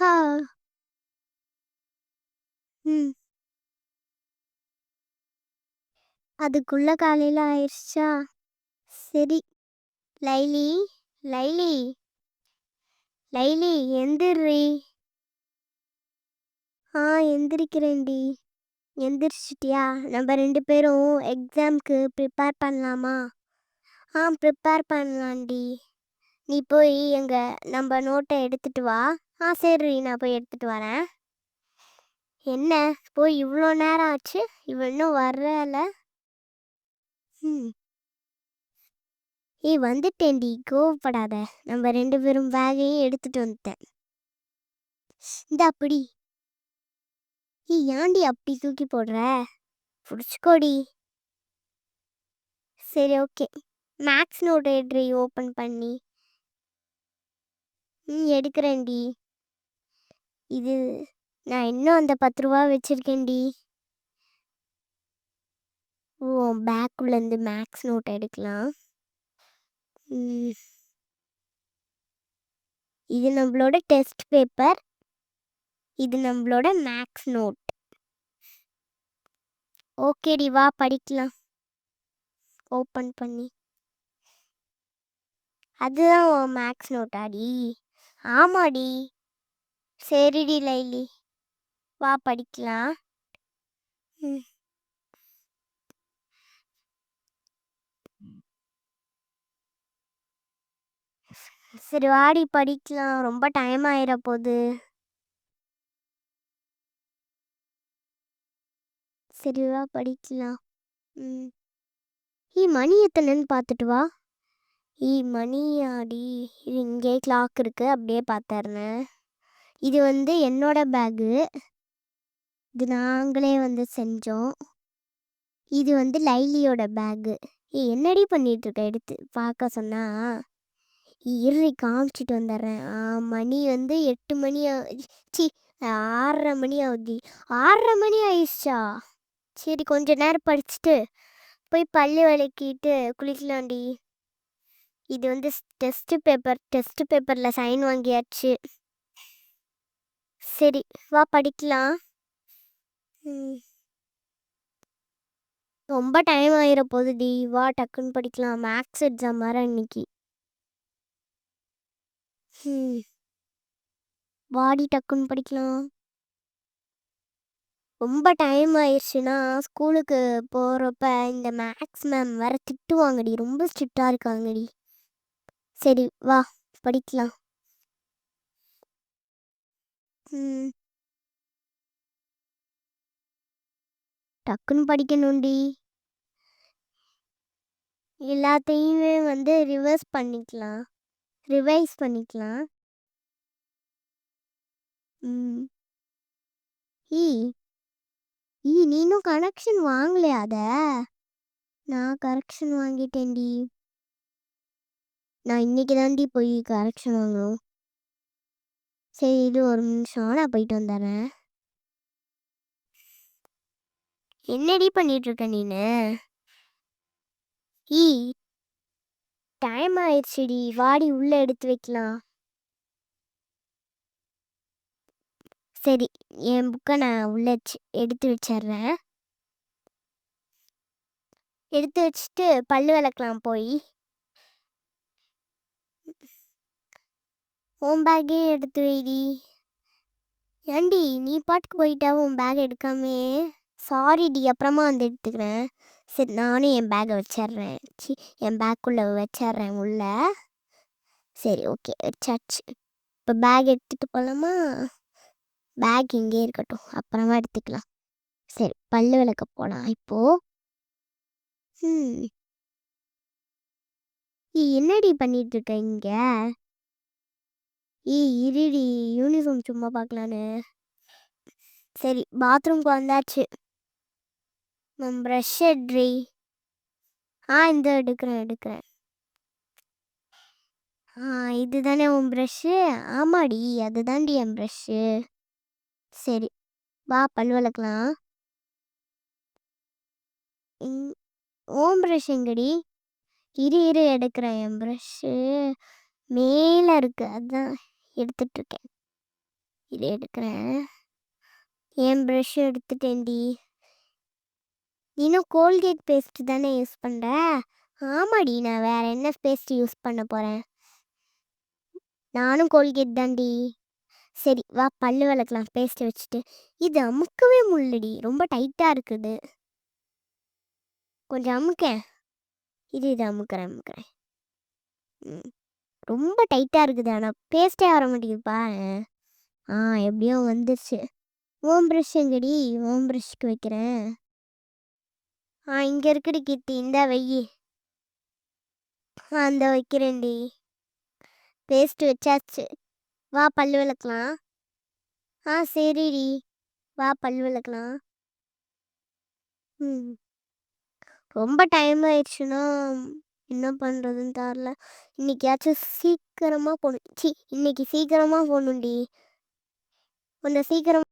ஹா ம் hmm. அதுக்குள்ள காலையில ஆயிடுச்சா சரி. லைலி லைலி. லைலி எந்திர்றி ஆ எந்திரிக்கிறேன்டி. எந்திரிச்சிட்டியா? நம்ம ரெண்டு பேரும் எக்ஸாம்க்கு ப்ரிப்பேர் பண்ணலாமா? ஆ ப்ரிப்பேர் பண்ணலாண்டி நீ போய் எங்கள் நம்ம நோட்டை எடுத்துட்டு வா. ஆ சரி நான் போய் எடுத்துகிட்டு வரேன். என்ன? போய் இவ்வளோ நேரம் ஆச்சு? இவ இன்னும் வரல. ம். ஏய் வந்துட்டேன்டி கோவப்படாத. நம்ம ரெண்டு பேரும் பேகையும் எடுத்துட்டு வந்துட்டேன். இந்த அப்படி ஏய் ஏன்டி அப்படி தூக்கி போடுற? பிடிச்சிக்கோடி சரி ஓகே. மேக்ஸ் நோட் எடுறி ஓப்பன் பண்ணி. ம் எடுக்கிறேன்டி இது நான் இன்னும் அந்த பத்து ரூபா வச்சுருக்கேன்டி. ஓ பேக்குள்ளேருந்து மேக்ஸ் நோட் எடுக்கலாம். ம். இது நம்மளோட டெஸ்ட் பேப்பர் இது நம்மளோட மேக்ஸ் நோட் ஓகேடி வா படிக்கலாம். ஓப்பன் பண்ணி. அதுதான் மேக்ஸ் நோட்டாடி ஆமாடி. சரிடி லைலி. வா படிக்கலாம். ம். சரி வாடி படிக்கலாம். ரொம்ப டைம் ஆயிட போகுது சரி வா படிக்கலாம். ம். ஈ மணி எத்தனைன்னு பார்த்துட்டு வா. ஈ மணி ஆடி இது இங்கே கிளாக் இருக்கு. அப்படியே பார்த்துறேன். இது வந்து என்னோட பேகு. இது நாங்களே வந்து செஞ்சோம். இது வந்து லைலியோட பேகு. ஏ என்னடி பண்ணிகிட்ருக்க எடுத்து பார்க்க சொன்னா இருடி காமிச்சிட்டு வந்துடுறேன் மணி வந்து எட்டு மணி சி ஆறரை மணி ஆகுது ஆறரை மணி ஆயிடுச்சா? சரி கொஞ்ச நேரம் படிச்சுட்டு போய் பல்லு விளக்கிட்டு குளிக்கலாம்டி. இது வந்து டெஸ்ட் பேப்பர் டெஸ்ட் பேப்பரில் சைன் வாங்கியாச்சு. சரி வா படிக்கலாம். ம். ரொம்ப டைம் ஆயிர போகுதுடி வா டக்குன்னு படிக்கலாம். மேக்ஸ் எக்ஸாம் வேறு இன்னைக்கு. ம். வாடி டக்குன்னு படிக்கலாம். ரொம்ப டைம் ஆயிடுச்சுன்னா ஸ்கூலுக்கு போகிறப்ப இந்த மேக்ஸ் மேம் வேறு திட்டுவாங்கடி ரொம்ப ஸ்ட்ரிக்டாக இருக்காங்கடி சரி வா படிக்கலாம். ம். டக்குன்னு படிக்கணும்டி. எல்லாத்தையுமே வந்து ரிவர்ஸ் பண்ணிக்கலாம். ரிவைஸ் பண்ணிக்கலாம். ம். ஈ ஈ நீனும் கனெக்ஷன் வாங்கலையா அத? நான் கரெக்ஷன் வாங்கிட்டேன்டி. நான் இன்னைக்கு தாண்டி போய் கரெக்ஷன் வாங்கணும். சரி இது ஒரு நிமிஷம். நான் போயிட்டு வந்துடுறேன். என்னடி பண்ணிட்டு இருக்க நீனு? ஈ டைம் ஆயிடுச்சுடி. வாடி உள்ள எடுத்து வைக்கலாம். சரி என் புக்கை நான் உள்ள வச்சு எடுத்து வச்சிடுறேன். எடுத்து வச்சுட்டு பல்லு விளக்கலாம் போய். உன் பேக்கே எடுத்து வைடி. ஏண்டி நீ பாட்டுக்கு போயிட்டா உன் பேக் எடுக்காமே? சாரிடி அப்புறமா வந்து எடுத்துக்கிறேன். சரி நானும் என் பேக்கை வச்சிட்றேன் சி என் பேக்குள்ளே வச்சிட்றேன் உள்ள. சரி ஓகே வச்சாச்சு இப்போ பேக் எடுத்துகிட்டு போகலாமா பேக் இங்கே இருக்கட்டும். அப்புறமா எடுத்துக்கலாம். சரி பல்லு விளக்க போகலாம் இப்போது ம். நீ என்னடி பண்ணிகிட்ருக்க இருக்க ஏய் இருடி யூனிஃபார்ம் சும்மா பார்க்கலான்னு சரி பாத்ரூம்க்கு வந்தாச்சு. மேம் ப்ரஷ் எட்ரி ஆ இந்த எடுக்கிறேன் எடுக்கிறேன். ஆ இதுதானே உன் ப்ரஷ்ஷு ஆமாடி அதுதான்டி என் ப்ரஷ்ஷு சரி வா பல் வளர்க்கலாம் இங்- ஓம் ப்ரஷ் எங்கடி? இரு இரு எடுக்கிறேன் என் ப்ரஷ்ஷு மேலே இருக்குது அதுதான் எடுத்துட்ருக்கேன் இது எடுக்கிறேன். என் ப்ரஷ் எடுத்துட்டேன்டி. இன்னும் கோல்கேட் பேஸ்ட் தானே யூஸ் பண்ணுற ஆமாடி நான் வேறு என்ன பேஸ்ட் யூஸ் பண்ண போகிறேன் நானும் கோல்கேட் தான்டி. சரி வா பல்லு விளக்கலாம் பேஸ்ட்டு வச்சுட்டு. இது அமுக்கவே முள்ளடி ரொம்ப டைட்டாக இருக்குது. கொஞ்சம் அமுக்கேன். இது இது அமுக்கிறேன் அமுக்கிறேன். ம். ரொம்ப டைட்டாக இருக்குது. ஆனால் பேஸ்ட்டே வர மாட்டேங்குதுப்பா ஆ எப்படியோ வந்துருச்சு. ஓம் ப்ரஷ் எங்கடி? ஓம் ப்ரஷ்க்கு வைக்கிறேன். ஆ இங்கே இருக்குடி கீர்த்தி. இந்தா வெய்யி ஆ இந்த வைக்கிறேன்டி. பேஸ்ட் வச்சாச்சு. வா பல் விளக்கலாம். ஆ சரிடி. வா பல் விளக்கலாம். ம். ரொம்ப டைம் ஆயிடுச்சுன்னா என்ன பண்ணுறதுன்னு தெரில. இன்னைக்காச்சும் சீக்கிரமாக போகணும் சி இன்னைக்கு சீக்கிரமாக போகணும்டி கொஞ்சம் சீக்கிரம்